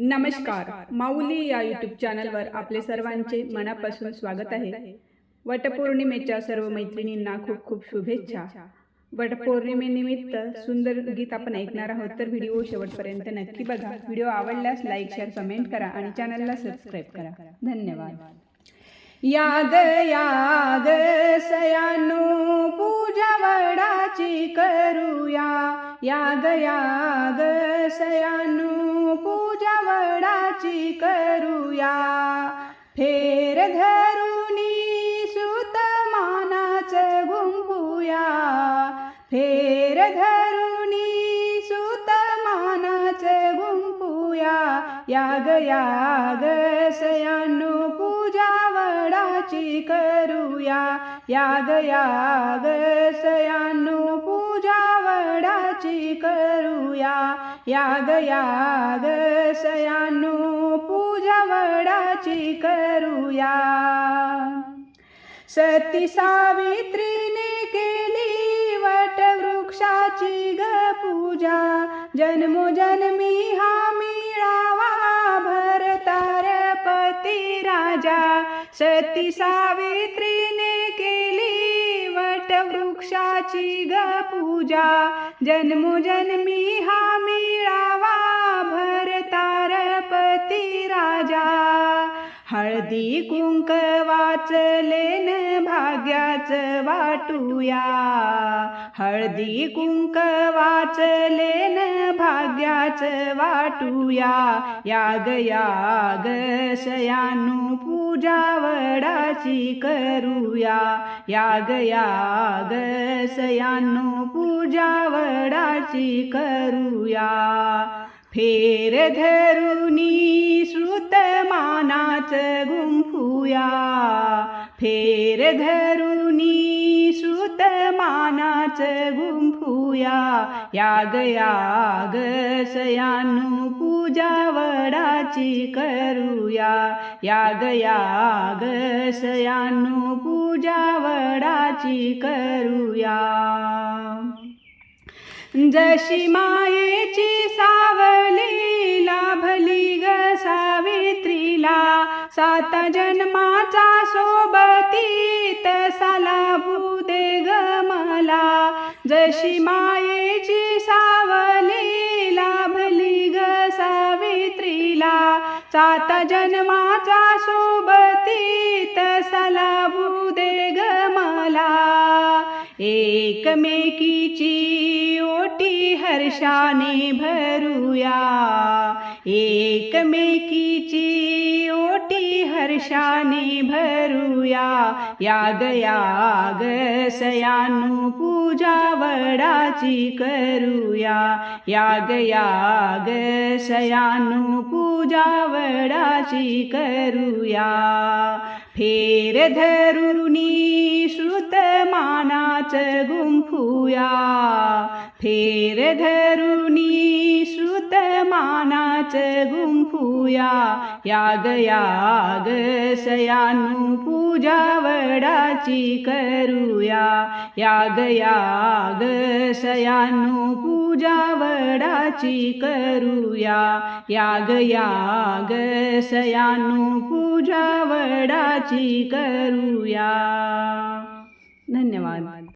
नमस्कार. माऊली या यूट्यूब चॅनलवर आपले सर्वांचे मनापासून स्वागत आहे. वटपौर्णिमेच्या सर्व मैत्रिणींना खूप खूप शुभेच्छा. वटपौर्णिमेनिमित्त सुंदर गीत आपण ऐकणार आहोत. तर व्हिडिओ शेवटपर्यंत नक्की बघा. व्हिडिओ आवडल्यास लाईक शेअर कमेंट करा आणि चॅनलला सबस्क्राईब करा. धन्यवाद याग याग सयानो पूजा वडाची करूया. याग याग सयानो करूया. फेर धरुनी सुत मानाच गुंफूया फेर धरुणी सुत मानाच गुंफूया याग याग सयानो पूजा करूया. याग याग सयानो पूजा वडाची करूया. याग याग सयानो पूजा वडाची करूया. सती सावित्रीने केली वटवृक्षाची ग पूजा. जन्मोजन्मी हा मिळा सती सावित्रीने केली वटवृक्षाची ग पूजा. जन्मोजन्मी हा मिळावा भरतार पती राजा. हळदी कुंक वाचलेन भाग्याच वाटूया. हळदी कुंक वाचलेन भाग्याच वाटूया. याग याग शयानू पूजा वडाची करूया. याग याग शयानू पूजा वडाची करूया. फेर धरुनी श्रुत मानाच गुंफूया. फेर धरुनी मानाच गुंफूया याग याग सयानू पूजा वडाची करूया याग याग सयानु पूजा वडाची करूया. जशी मायेची सावली लाभली ग सावित्रीला सात जन्माचा सोबती तसा दे ग मला. जशी मायेची सावली लाभली ग सावित्रीला. सात जन्माचा सोबती तसा लाभू दे ग मला. एकमेकीची ओटी हर्षाने भरूया. एकमेकी ओटी भरूया याग सयानु पूजा वडाची करूया याग याग सयानु पूजा वडाची करूया. फेर धरुणी श्रुत मानाच गुंफूया फेर धरुणी श्रुत मानाच गुंफूया याग याग सयानु पूजा वडाची करूया याग याग सयानू पूजा वडाची करूया याग याग सयानू पूजा वडाची करूया धन्यवाद।